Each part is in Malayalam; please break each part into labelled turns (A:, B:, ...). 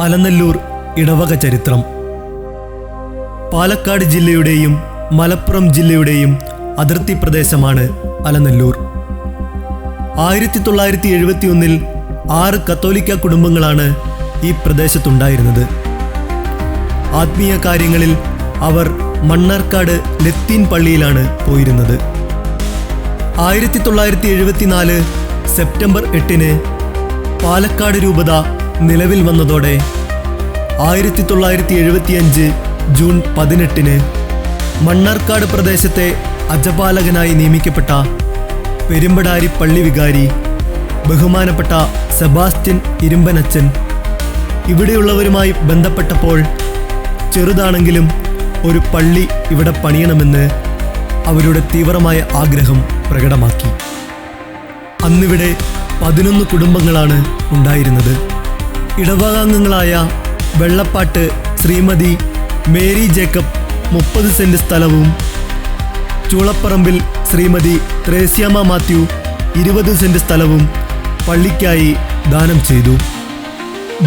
A: അലനല്ലൂർ ഇടവക ചരിത്രം. പാലക്കാട് ജില്ലയുടെയും മലപ്പുറം ജില്ലയുടെയും അതിർത്തി പ്രദേശമാണ് അലനല്ലൂർ. ആയിരത്തി തൊള്ളായിരത്തി എഴുപത്തിയൊന്നിൽ ആറ് കത്തോലിക്ക കുടുംബങ്ങളാണ് ഈ പ്രദേശത്തുണ്ടായിരുന്നത്. ആത്മീയ കാര്യങ്ങളിൽ അവർ മണ്ണാർക്കാട് ലത്തീൻ പള്ളിയിലാണ് പോയിരുന്നത്. ആയിരത്തി തൊള്ളായിരത്തി എഴുപത്തിനാല് സെപ്റ്റംബർ എട്ടിന് പാലക്കാട് രൂപത നിലവിൽ വന്നതോടെ ആയിരത്തി തൊള്ളായിരത്തി എഴുപത്തിയഞ്ച് ജൂൺ പതിനെട്ടിന് മണ്ണാർക്കാട് പ്രദേശത്തെ അജപാലകനായി നിയമിക്കപ്പെട്ട പെരുമ്പടാരി പള്ളി വികാരി ബഹുമാനപ്പെട്ട സെബാസ്റ്റ്യൻ ഇരുമ്പനച്ചൻ ഇവിടെയുള്ളവരുമായി ബന്ധപ്പെട്ടപ്പോൾ ചെറുതാണെങ്കിലും ഒരു പള്ളി ഇവിടെ പണിയണമെന്ന് അവരുടെ തീവ്രമായ ആഗ്രഹം പ്രകടമാക്കി. അന്നിവിടെ പതിനൊന്ന് കുടുംബങ്ങളാണ് ഉണ്ടായിരുന്നത്. ഇടവകാംഗങ്ങളായ വെള്ളപ്പാട്ട് ശ്രീമതി മേരി ജേക്കബ് മുപ്പത് സെന്റ് സ്ഥലവും ചൂളപ്പറമ്പിൽ ശ്രീമതി ത്രേസ്യാമ മാത്യു ഇരുപത് സെന്റ് സ്ഥലവും പള്ളിക്കായി ദാനം ചെയ്തു.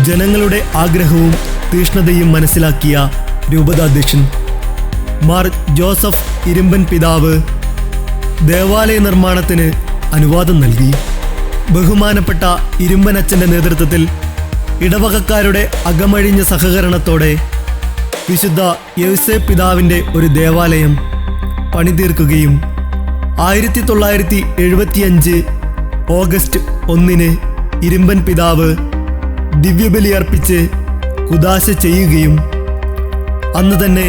A: ജനങ്ങളുടെ ആഗ്രഹവും തീഷ്ണതയും മനസ്സിലാക്കിയ രൂപതാധ്യക്ഷൻ മാർ ജോസഫ് ഇരുമ്പൻ പിതാവ് ദേവാലയ നിർമ്മാണത്തിന് അനുവാദം നൽകി. ബഹുമാനപ്പെട്ട ഇരുമ്പനച്ചന്റെ നേതൃത്വത്തിൽ ഇടവകക്കാരുടെ അകമഴിഞ്ഞ സഹകരണത്തോടെ വിശുദ്ധ യൗസേ പിതാവിന്റെ ഒരു ദേവാലയം പണിതീർക്കുകയും ആയിരത്തി തൊള്ളായിരത്തി എഴുപത്തിയഞ്ച് ഓഗസ്റ്റ് ഒന്നിന് ഇരുമ്പൻ പിതാവ് ദിവ്യബലി അർപ്പിച്ച് കുദാശ ചെയ്യുകയും അന്ന് തന്നെ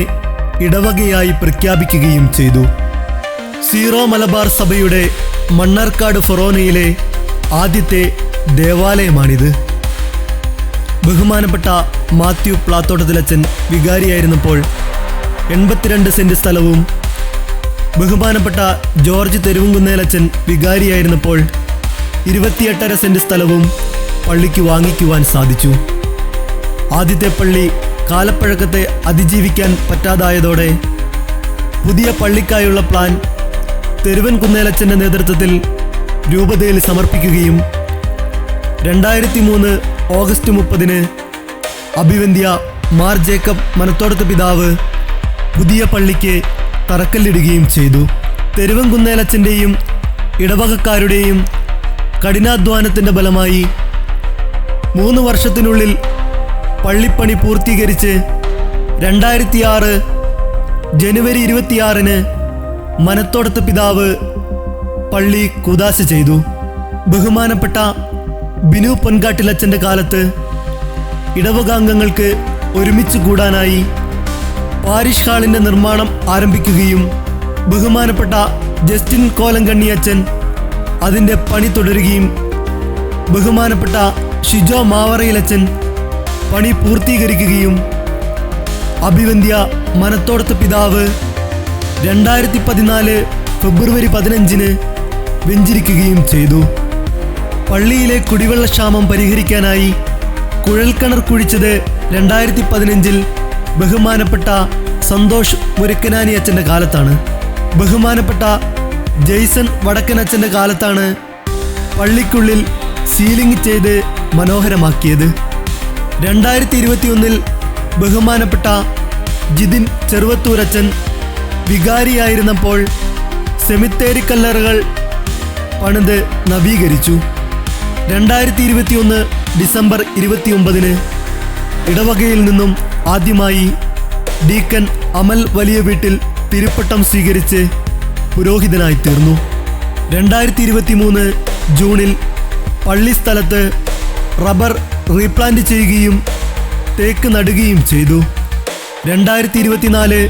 A: ഇടവകയായി പ്രഖ്യാപിക്കുകയും ചെയ്തു. സീറോ മലബാർ സഭയുടെ മണ്ണാർക്കാട് ഫൊറോനയിലെ ആദ്യത്തെ ദേവാലയമാണിത്. ബഹുമാനപ്പെട്ട മാത്യു പ്ലാത്തോട്ടത്തിലച്ചൻ വികാരിയായിരുന്നപ്പോൾ എൺപത്തിരണ്ട് സെന്റ് സ്ഥലവും ബഹുമാനപ്പെട്ട ജോർജ് തെരുവുംകുന്നേലച്ചൻ വികാരിയായിരുന്നപ്പോൾ ഇരുപത്തിയെട്ടര സെന്റ് സ്ഥലവും പള്ളിക്ക് വാങ്ങിക്കുവാൻ സാധിച്ചു. ആദ്യത്തെ പള്ളി കാലപ്പഴക്കത്തെ അതിജീവിക്കാൻ പറ്റാതായതോടെ പുതിയ പള്ളിക്കായുള്ള പ്ലാൻ തെരുവൻ കുന്നേലച്ചന്റെ നേതൃത്വത്തിൽ രൂപതയിൽ സമർപ്പിക്കുകയും രണ്ടായിരത്തി മൂന്ന് ഓഗസ്റ്റ് മുപ്പതിന് അഭിവന്ധ്യ മാർ ജേക്കബ് മനത്തോടത്ത് പിതാവ് പുതിയ പള്ളിക്ക് തറക്കല്ലിടുകയും ചെയ്തു. തെരുവൻ കുന്നേലച്ചന്റെയും ഇടവകക്കാരുടെയും കഠിനാധ്വാനത്തിന്റെ ഫലമായി മൂന്ന് വർഷത്തിനുള്ളിൽ പള്ളിപ്പണി പൂർത്തീകരിച്ച് രണ്ടായിരത്തി ആറ് ജനുവരി ഇരുപത്തിയാറിന് മനത്തോടത്ത് പിതാവ് പള്ളി കുദാശ ചെയ്തു. ബഹുമാനപ്പെട്ട ബിനു പൊൻകാട്ടിലച്ചന്റെ കാലത്ത് ഇടവകാംഗങ്ങൾക്ക് ഒരുമിച്ച് കൂടാനായി പാരിഷ് ഹാളിന്റെ നിർമ്മാണം ആരംഭിക്കുകയും ബഹുമാനപ്പെട്ട ജസ്റ്റിൻ കോലങ്കണ്ണി അച്ഛൻ അതിന്റെ പണി തുടരുകയും ബഹുമാനപ്പെട്ട ഷിജോ മാവറയിലച്ചൻ പണി പൂർത്തീകരിക്കുകയും അഭിവന്ധ്യ മനത്തോടത്ത് പിതാവ് രണ്ടായിരത്തി പതിനാല് ഫെബ്രുവരി പതിനഞ്ചിന് വെഞ്ചരിക്കുകയും ചെയ്തു. പള്ളിയിലെ കുടിവെള്ള ക്ഷാമം പരിഹരിക്കാനായി കുഴൽക്കിണർ കുഴിച്ചത് രണ്ടായിരത്തി പതിനഞ്ചിൽ ബഹുമാനപ്പെട്ട സന്തോഷ് മുരക്കനാനി അച്ഛന്റെ കാലത്താണ്. ബഹുമാനപ്പെട്ട ജെയ്സൺ വടക്കൻ അച്ഛന്റെ കാലത്താണ് പള്ളിക്കുള്ളിൽ സീലിംഗ് ചെയ്ത് മനോഹരമാക്കിയത്. രണ്ടായിരത്തി ഇരുപത്തിയൊന്നിൽ ബഹുമാനപ്പെട്ട ജിതിൻ ചെറുവത്തൂരച്ചൻ വികാരിയായിരുന്നപ്പോൾ സെമിത്തേരി കല്ലറുകൾ പണിത് നവീകരിച്ചു. രണ്ടായിരത്തി ഇരുപത്തിയൊന്ന് ഡിസംബർ ഇരുപത്തിയൊമ്പതിന് ഇടവകയിൽ നിന്നും ആദ്യമായി ഡീക്കൻ അമൽ വലിയ വീട്ടിൽ തിരുപ്പട്ടം സ്വീകരിച്ച് പുരോഹിതനായി തീർന്നു. രണ്ടായിരത്തി ഇരുപത്തി മൂന്ന് ജൂണിൽ പള്ളി സ്ഥലത്ത് റബ്ബർ റീപ്ലാന്റ് ചെയ്യുകയും തേക്ക് നടുകയും ചെയ്തു. രണ്ടായിരത്തി ഇരുപത്തിനാല്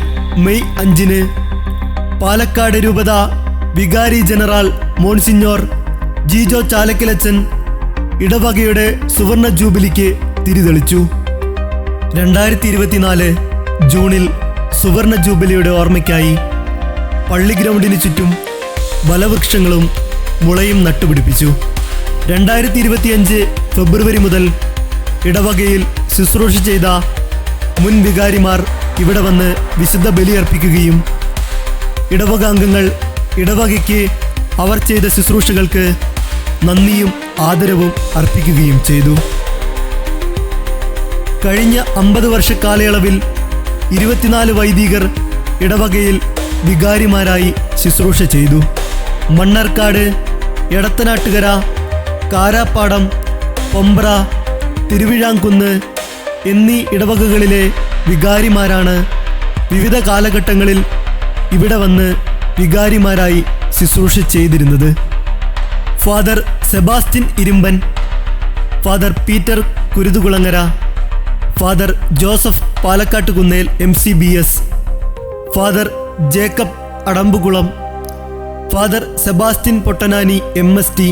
A: മെയ് അഞ്ചിന് പാലക്കാട് രൂപത വികാരി ജനറൽ മോൺസിഞ്ഞോർ ജിജോ ചാലക്കിലച്ചൻ ഇടവകയുടെ സുവർണ ജൂബിലിക്ക് തിരിതെളിച്ചു. രണ്ടായിരത്തി ഇരുപത്തിനാല് ജൂണിൽ സുവർണ ജൂബിലിയുടെ ഓർമ്മയ്ക്കായി പള്ളി ഗ്രൗണ്ടിന് ചുറ്റും ബലവൃക്ഷങ്ങളും മുളയും നട്ടുപിടിപ്പിച്ചു. രണ്ടായിരത്തി ഇരുപത്തിയഞ്ച് ഫെബ്രുവരി മുതൽ ഇടവകയിൽ ശുശ്രൂഷ ചെയ്ത മുൻ വികാരിമാർ ഇവിടെ വന്ന് വിശുദ്ധ ബലിയർപ്പിക്കുകയും ഇടവകാംഗങ്ങൾ ഇടവകയ്ക്ക് അവർ ചെയ്ത ശുശ്രൂഷകൾക്ക് നന്ദിയും ആദരവും അർപ്പിക്കുകയും ചെയ്തു. കഴിഞ്ഞ അമ്പത് വർഷ കാലയളവിൽ ഇരുപത്തിനാല് വൈദികർ ഇടവകയിൽ വികാരിമാരായി ശുശ്രൂഷ ചെയ്തു. മണ്ണർക്കാട് എടത്തനാട്ടുകര കാരാപ്പാടം പൊമ്പ്ര തിരുവിഴാംകുന്ന് എന്നീ ഇടവകകളിലെ വികാരിമാരാണ് വിവിധ കാലഘട്ടങ്ങളിൽ ഇവിടെ വന്ന് വികാരിമാരായി ശുശ്രൂഷ ചെയ്തിരുന്നത്. Father Sebastian Irumban father Peter Kuruthukulangara father Joseph Palakkattukunnel M C B S father Jacob Adambukulam father Sebastian Pottanani M S T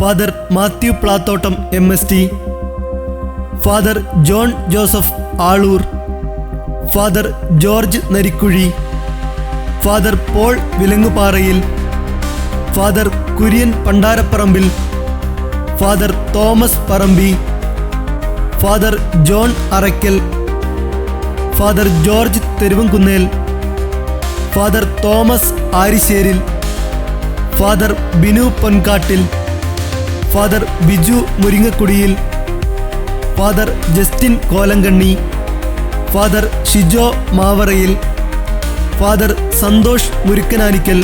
A: father Mathew Plathottam M S T father John Joseph Aloor father George Narikuzhi father Paul Vilanguparayil father Kurian Pandaraparambil father Thomas Parambi father John Arackal father George Theruvankunnel father Thomas Arisseril father Binu Ponkattil father Biju Muringakudiyil father Justin Kolankanni father Shijo Mavarayil father Santhosh Murukkananikkal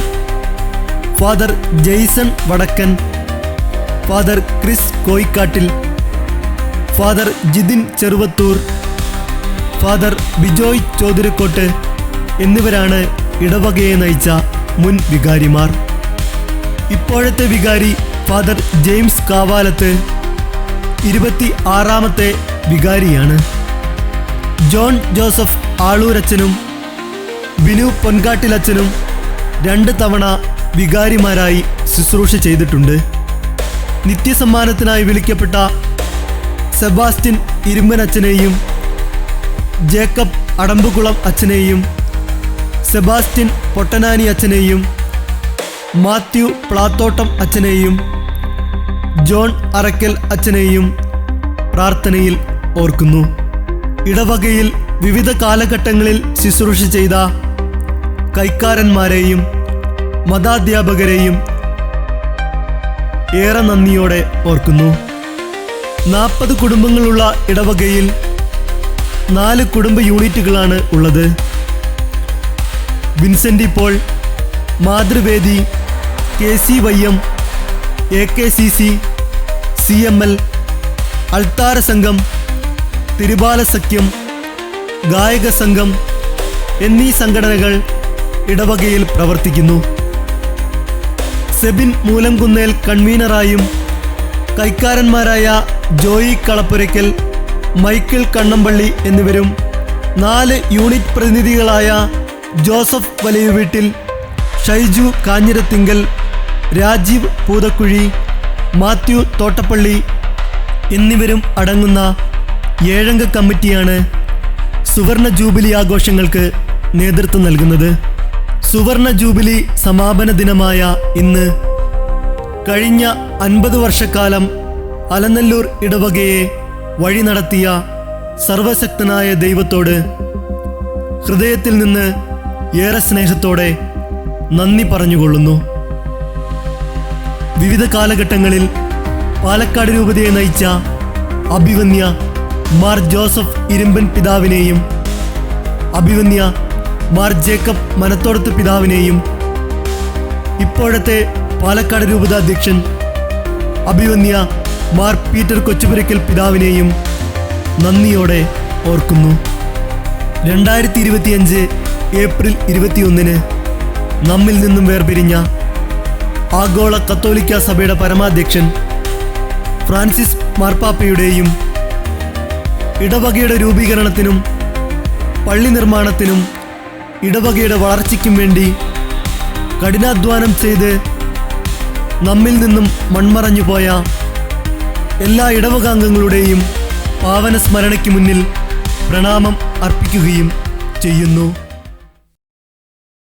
A: father Jaison Vadakkan father Chris Koikattil father Jithin Cheruvathur father Bijoy Chothirakottu എന്നിവരാണ് ഇടവകയെ നയിച്ച മുൻ വികാരിമാർ. ഇപ്പോഴത്തെ വികാരി ഫാദർ ജെയിംസ് കാവാലത്ത് ഇരുപത്തി ആറാമത്തെ വികാരിയാണ്. ജോൺ ജോസഫ് ആളൂരച്ചനും ബിനു പൊൻകാട്ടിലച്ചനും രണ്ട് തവണ വികാരിമാരായി ശുശ്രൂഷ ചെയ്തിട്ടുണ്ട്. നിത്യസമ്മാനത്തിനായി വിളിക്കപ്പെട്ട സെബാസ്റ്റ്യൻ ഇരുമ്പനച്ഛനെയും ജേക്കബ് അടമ്പുകുളം അച്ഛനെയും സെബാസ്റ്റ്യൻ പൊട്ടനാനി അച്ഛനെയും മാത്യു പ്ലാത്തോട്ടം അച്ഛനെയും ജോൺ അറക്കൽ അച്ഛനെയും പ്രാർത്ഥനയിൽ ഓർക്കുന്നു. ഇടവകയിൽ വിവിധ കാലഘട്ടങ്ങളിൽ ശുശ്രൂഷ ചെയ്ത കൈക്കാരന്മാരെയും മതാധ്യാപകരെയും ഏറെ നന്ദിയോടെ ഓർക്കുന്നു. നാൽപ്പത് കുടുംബങ്ങളുള്ള ഇടവകയിൽ നാല് കുടുംബ യൂണിറ്റുകളാണ് ഉള്ളത്. വിൻസെന്റ് ഇപ്പോൾ Mathruvedi K C Y M A K C C C M L അൾത്താര സംഘം തിരുബാല സഖ്യം ഗായക സംഘം എന്നീ സംഘടനകൾ ഇടവകയിൽ പ്രവർത്തിക്കുന്നു. സെബിൻ മൂലംകുന്നേൽ കൺവീനറായും കൈക്കാരന്മാരായ ജോയി കളപ്പുരയ്ക്കൽ മൈക്കിൾ കണ്ണമ്പള്ളി എന്നിവരും നാല് യൂണിറ്റ് പ്രതിനിധികളായ ജോസഫ് വലയുവീട്ടിൽ ഷൈജു കാഞ്ഞിരത്തിങ്കൽ രാജീവ് പൂതക്കുഴി മാത്യു തോട്ടപ്പള്ളി എന്നിവരും അടങ്ങുന്ന ഏഴംഗ കമ്മിറ്റിയാണ് സുവർണ ജൂബിലി ആഘോഷങ്ങൾക്ക് നേതൃത്വം നൽകുന്നത്. സുവർണ ജൂബിലി സമാപന ദിനമായ ഇന്ന് കഴിഞ്ഞ അൻപത് വർഷക്കാലം അലനല്ലൂർ ഇടവകയെ വഴി നടത്തിയ സർവശക്തനായ ദൈവത്തോട് ഹൃദയത്തിൽ നിന്ന് ഏറെ സ്നേഹത്തോടെ നന്ദി പറഞ്ഞുകൊള്ളുന്നു. വിവിധ കാലഘട്ടങ്ങളിൽ പാലക്കാട് രൂപതയെ നയിച്ച അഭിവന്യ മാർ ജോസഫ് ഇരുമ്പൻ പിതാവിനെയും അഭിവന്യ മാർ ജേക്കബ് മനത്തോടത്ത് പിതാവിനെയും ഇപ്പോഴത്തെ പാലക്കാട് രൂപതാധ്യക്ഷൻ അഭിവന്യ മാർ പീറ്റർ കൊച്ചുപുരയ്ക്കൽ പിതാവിനെയും നന്ദിയോടെ ഓർക്കുന്നു. രണ്ടായിരത്തി ഇരുപത്തിയഞ്ച് ഏപ്രിൽ ഇരുപത്തിയൊന്നിന് നമ്മിൽ നിന്നും വേർപിരിഞ്ഞ ആഗോള കത്തോലിക്ക സഭയുടെ പരമാധ്യക്ഷൻ ഫ്രാൻസിസ് മാർപ്പാപ്പയുടെയും ഇടവകയുടെ രൂപീകരണത്തിനും പള്ളി നിർമ്മാണത്തിനും ഇടവകയുടെ വളർച്ചയ്ക്കും വേണ്ടി കഠിനാധ്വാനം ചെയ്ത് നമ്മിൽ നിന്നും മൺമറഞ്ഞു പോയ എല്ലാ ഇടവകാംഗങ്ങളുടെയും പാവന സ്മരണയ്ക്ക് മുന്നിൽ പ്രണാമം അർപ്പിക്കുകയും ചെയ്യുന്നു.